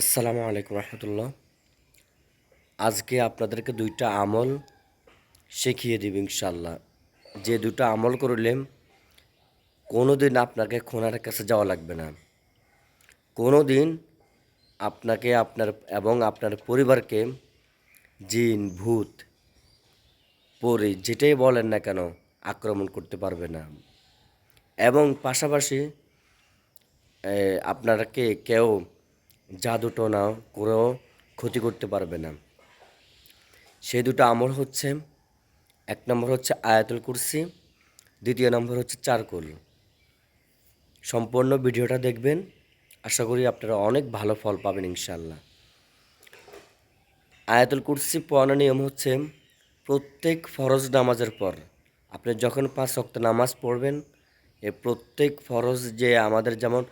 আসসালামু আলাইকুম রহমতুল্লাহ। আজকে আপনাদেরকে দুইটা আমল শিখিয়ে দিব ইনশাল্লাহ যে দুটো আমল করলেন কোনো দিন আপনাকে খোনার কাছে যাওয়া লাগবে না। কোনো দিন আপনাকে আপনার এবং আপনার পরিবারকে জিন, ভূত, পরি, যেটাই বলেন না কেন, আক্রমণ করতে পারবে না। এবং পাশাপাশি আপনাকে কেউ জাদু টোনা করেও ক্ষতি করতে পারবে না। সেই দুটো আমল হচ্ছে, এক নম্বর হচ্ছে আয়াতুল কুরসি, দ্বিতীয় নম্বর হচ্ছে চারকোল। সম্পূর্ণ ভিডিওটা দেখবেন, আশা করি আপনারা অনেক ভালো ফল পাবেন ইনশাল্লাহ আয়াতুল কুরসি পড়ানোর নিয়ম হচ্ছে, প্রত্যেক ফরজ নামাজের পর আপনি যখন পাঁচ ওয়াক্ত নামাজ পড়বেন, এ প্রত্যেক ফরজ যে আমাদের যেমন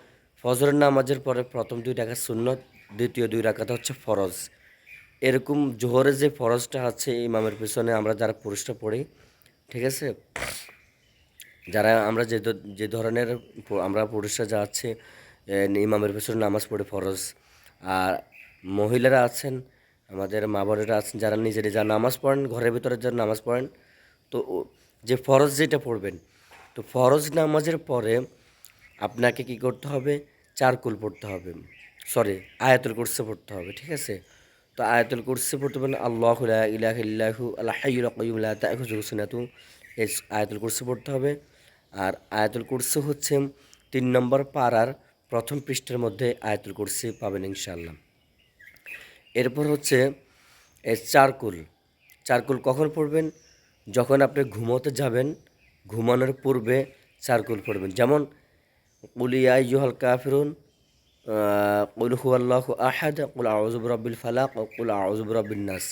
ফজরের নামাজের পরে প্রথম দুই রাখাত সুন্নত, দ্বিতীয় দুই রাখাত হচ্ছে ফরজ। এরকম জোহরে যে ফরজটা আছে ইমামের পিছনে আমরা যারা পুরুষটা পড়ি, ঠিক আছে? যারা আমরা যে যে ধরনের আমরা পুরুষরা যা আছে ইমামের পেছনে নামাজ পড়ে ফরজ। আর মহিলারা আছেন, আমাদের মা বোনেরা আছেন, যারা নিজে যা নামাজ পড়েন, ঘরের ভিতরে যারা নামাজ পড়েন, তো যে ফরজ যেটা পড়বেন, তো ফরজ নামাজের পরে আপনাকে কি করতে হবে? চারকুল পড়তে হবে। সরি আয়াতুল কুরসি পড়তে হবে, ঠিক আছে? তো আয়াতুল কুরসি পড়তে পারেন আল্লাহ ইলাহা ইল্লাহু, আল হাইয়ুল কাইয়ুম লা তাখুযুহু সিনাতু এই আয়াতুল কুরসি পড়তে হবে। আর আয়াতুল কুরসি হচ্ছে তিন নম্বর পাড়ার প্রথম পৃষ্ঠের মধ্যে আয়াতুল কুরসি পাবেন ইনশাআল্লাহ। এরপর হচ্ছে চারকুল। চারকুল কখন পড়বেন? যখন আপনি ঘুমোতে যাবেন, ঘুমানোর পূর্বে চারকুল পড়বেন। যেমন কুলিয়া ইউহাল কাফিরুন কুল হুয়াল্লাহু আহাদ কুল আউযুব রাব্বিল ফালাক ও কুল আউযুব রাব্বিন নাস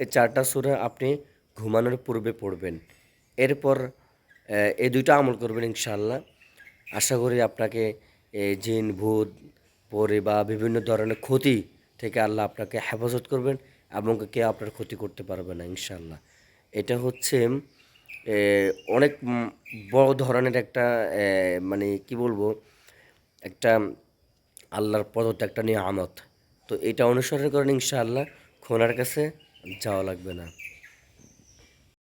এই চারটা সূরা আপনি ঘুমানোর পূর্বে পড়বেন। এরপর এই দুইটা আমল করবেন ইনশাআল্লাহ। আশা করি আপনাকে জিন, ভূত, পরে বা বিভিন্ন ধরনের ক্ষতি থেকে আল্লাহ আপনাকে হেফাজত করবেন এবং কে আপনার ক্ষতি করতে পারবে না ইনশাআল্লাহ। এটা হচ্ছে অনেক বড় ধরনের একটা মানে কি বলব, একটা আল্লাহর প্রদত্ত একটা নিয়ে নিয়ামত। তো এটা অনুসরণ করেন ইনশাআল্লাহ। খোনার কাছে যাওয়া লাগবে না।